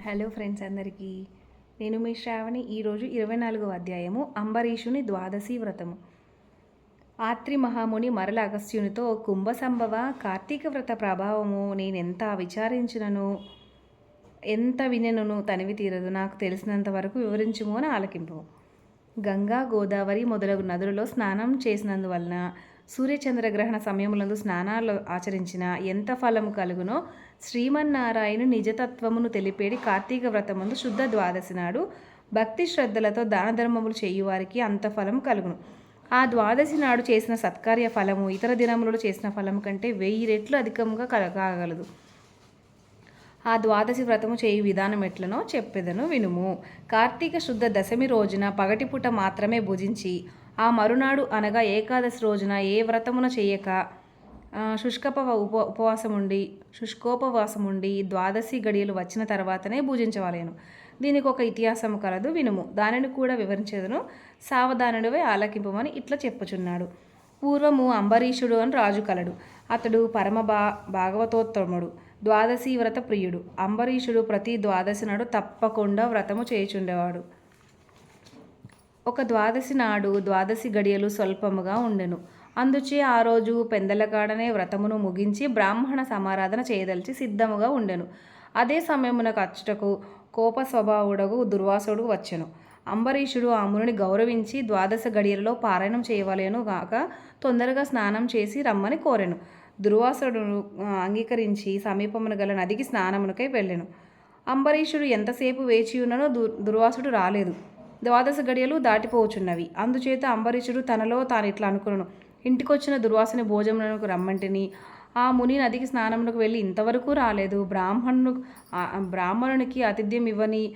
Hello friends అందరికీ. నేను మీ శ్రావణి. ఈరోజు ఇరవై నాలుగవ అధ్యాయము. అంబరీషుని ద్వాదశి వ్రతము. ఆత్రి మహాముని మరల అగస్త్యునితో కుంభ సంభవ కార్తీక వ్రత ప్రభావము నేనెంత విచారించినను ఎంత వినెనను తనివి తీరదు. నాకు తెలిసినంత వరకు వివరించుము అని ఆలకింపు. గంగా గోదావరి మొదలగు నదులలో స్నానం చేసినందువలన సూర్యచంద్రగ్రహణ సమయములందు స్నానాలు ఆచరించిన ఎంత ఫలము కలుగునో శ్రీమన్నారాయణ నిజతత్వమును తెలిపేడి కార్తీక వ్రతమందు శుద్ధ ద్వాదశి నాడు భక్తి శ్రద్ధలతో దాన ధర్మములు చేయువారికి అంత ఫలం కలుగును. ఆ ద్వాదశి నాడు చేసిన సత్కార్య ఫలము ఇతర దినములలో చేసిన ఫలము కంటే వెయ్యి రెట్లు అధికంగా కలగగలదు. ఆ ద్వాదశి వ్రతము చేయు విధానం ఎట్లనో చెప్పెదను వినుము. కార్తీక శుద్ధ దశమి రోజున పగటిపూట మాత్రమే భుజించి ఆ మరునాడు అనగా ఏకాదశి రోజున ఏ వ్రతమున చేయక శుష్కప ఉప ఉపవాసం ఉండి శుష్కోపవాసం ఉండి ద్వాదశి గడియలు వచ్చిన తర్వాతనే పూజించవలేను. దీనికి ఒక ఇతిహాసము కలదు వినుము. దానిని కూడా వివరించేదను సావధానుడివై ఆలకింపమని ఇట్లా చెప్పుచున్నాడు. పూర్వము అంబరీషుడు అని రాజు కలడు. అతడు పరమ భా భాగవతోత్తముడు ద్వాదశి వ్రత ప్రియుడు. అంబరీషుడు ప్రతి ద్వాదశి నాడు తప్పకుండా వ్రతము చేయుచుండేవాడు. ఒక ద్వాదశి నాడు ద్వాదశి గడియలు స్వల్పముగా ఉండెను. అందుచే ఆ రోజు పెందలకాడనే వ్రతమును ముగించి బ్రాహ్మణ సమారాధన చేయదలిచి సిద్ధముగా ఉండెను. అదే సమయమునకు అచ్చుటకు కోప స్వభావుడకు దుర్వాసుడు వచ్చెను. అంబరీషుడు ఆ మునిని గౌరవించి ద్వాదశ గడియలలో పారాయణం చేయవలేను గాక తొందరగా స్నానం చేసి రమ్మని కోరెను. దుర్వాసుడు అంగీకరించి సమీపమున గల నదికి స్నానమునకై వెళ్ళెను. అంబరీషుడు ఎంతసేపు వేచి ఉన్ననో దుర్వాసుడు రాలేదు. ద్వాదశ గడియలు దాటిపోవచ్చున్నవి. అందుచేత అంబరీషుడు తనలో తాను ఇట్లా అనుకున్నాను ఇంటికొచ్చిన దుర్వాసని భోజనములకు రమ్మంటిని. ఆ ముని నదికి స్నానమునకు వెళ్ళి ఇంతవరకు రాలేదు. బ్రాహ్మణు బ్రాహ్మణునికి ఆతిథ్యం ఇవ్వని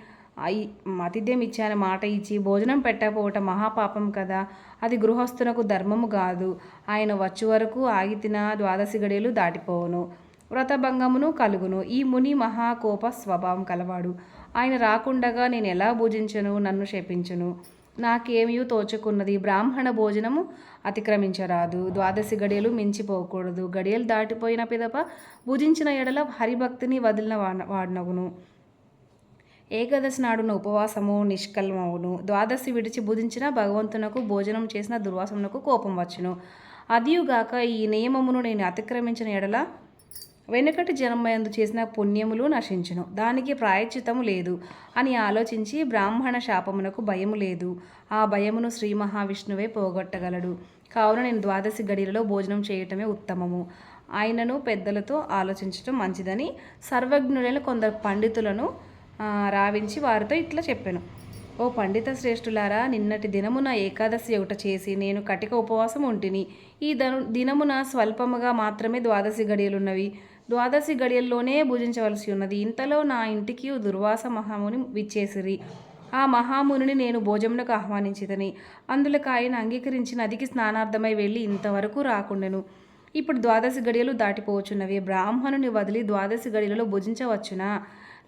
ఆతిథ్యం ఇచ్చాని మాట ఇచ్చి భోజనం పెట్టకపోవటం మహాపాపం కదా. అది గృహస్థునకు ధర్మము కాదు. ఆయన వచ్చే వరకు ఆగి తిన ద్వాదశి గడియలు దాటిపోవును. వ్రతభంగమును కలుగును. ఈ ముని మహాకోప స్వభావం కలవాడు. ఆయన రాకుండగా నేను ఎలా భుజించను నన్ను శపించును? నాకేమీ తోచుకున్నది బ్రాహ్మణ భోజనము అతిక్రమించరాదు. ద్వాదశి గడియలు మించిపోకూడదు. గడియలు దాటిపోయిన పిదప భుజించిన ఎడల హరిభక్తిని వదిలిన వాడినవును ఏకాదశి నాడున ఉపవాసము నిష్కల్మవును. ద్వాదశి విడిచి భుజించిన భగవంతునకు భోజనం చేసిన దుర్వాసమునకు కోపం వచ్చును. అదియుగాక ఈ నియమమును నేను అతిక్రమించిన ఎడల వెనుకటి జన్మయందు చేసిన పుణ్యములు నశించును. దానికి ప్రాయచితము లేదు అని ఆలోచించి బ్రాహ్మణ శాపమునకు భయము లేదు. ఆ భయమును శ్రీ మహావిష్ణువే పోగొట్టగలడు. కావున నేను ద్వాదశి గడిలలో భోజనం చేయటమే ఉత్తమము. ఆయనను పెద్దలతో ఆలోచించటం మంచిదని సర్వజ్ఞులైన కొందరు పండితులను రావించి వారితో ఇట్లా చెప్పాను. ఓ పండిత శ్రేష్ఠులారా నిన్నటి దినమున ఏకాదశి ఒకట చేసి నేను కటిక ఉపవాసం ఉంటిని ఈ దను దినమున స్వల్పముగా మాత్రమే ద్వాదశి గడియలున్నవి. ద్వాదశి గడియల్లోనే భుజించవలసి ఉన్నది. ఇంతలో నా ఇంటికి దుర్వాస మహాముని విచ్చేసిరి. ఆ మహాముని నేను భోజమునకు ఆహ్వానించిదని అందులోకి ఆయన అంగీకరించి నదికి స్నానార్థమై వెళ్ళి ఇంతవరకు రాకుండెను. ఇప్పుడు ద్వాదశి గడియలు దాటిపోవచ్చున్నవి. బ్రాహ్మణుని వదిలి ద్వాదశి గడియలలో భుజించవచ్చునా?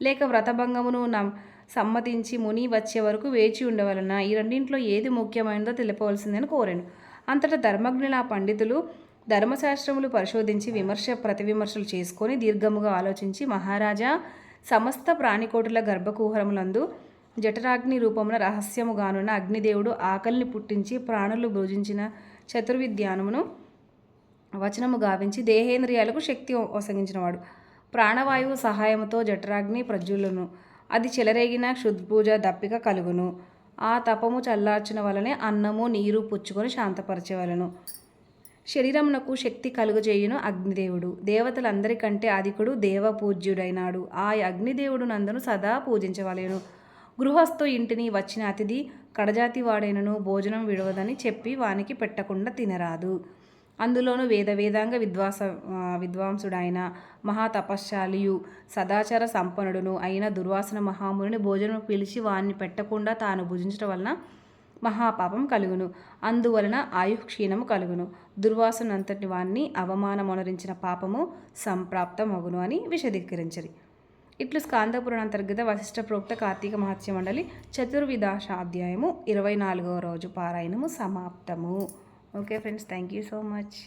లేక వ్రతభంగమును నా సమ్మతించి ముని వచ్చే వరకు వేచి ఉండవలన? ఈ రెండింట్లో ఏది ముఖ్యమైనదో తెలిపవలసిందని కోరాను. అంతటా ధర్మజ్ఞుల పండితులు ధర్మశాస్త్రములు పరిశోధించి విమర్శ ప్రతివిమర్శలు చేసుకొని దీర్ఘముగా ఆలోచించి మహారాజా సమస్త ప్రాణికోటుల గర్భకుహరములందు జఠరాగ్ని రూపమున రహస్యముగానున్న అగ్నిదేవుడు ఆకలిని పుట్టించి ప్రాణులు భోజించిన చతుర్విద్యానమును వచనము గావించి దేహేంద్రియాలకు శక్తి వసగించినవాడు. ప్రాణవాయువు సహాయముతో జఠరాగ్ని ప్రజ్వలును. అది చెలరేగిన క్షుద్పూజ దప్పిక కలుగును. ఆ తపము చల్లార్చిన వలనే అన్నము నీరు పుచ్చుకొని శాంతపరచవలను. శరీరమునకు శక్తి కలుగజేయును అగ్నిదేవుడు. దేవతలందరికంటే అధికుడు దేవపూజ్యుడైనాడు. ఆ అగ్నిదేవుడు నందును సదా పూజించవలేను. గృహస్థు ఇంటిని వచ్చిన అతిథి కడజాతి వాడైనను భోజనం విడవదని చెప్పి వానికి పెట్టకుండా తినరాదు. అందులోనూ వేద వేదాంగ విద్వాస విద్వాంసుడైన మహాతపశ్శాలియు సదాచార సంపన్నుడును అయిన దుర్వాసన మహాముని భోజనం పిలిచి వారిని పెట్టకుండా తాను భుజించడం వలన మహాపాపం కలుగును. అందువలన ఆయుక్షీణము కలుగును. దుర్వాసనంతటి వాణ్ణి అవమానమొనరించిన పాపము సంప్రాప్తమగును అని విశదీకరించరి. ఇట్లు స్కాందపురం అంతర్గత వశిష్ఠ ప్రోక్త కార్తీక మహత్య మండలి చతుర్విధాశ అధ్యాయము ఇరవై నాలుగవ రోజు పారాయణము సమాప్తము. Okay friends thank you so much.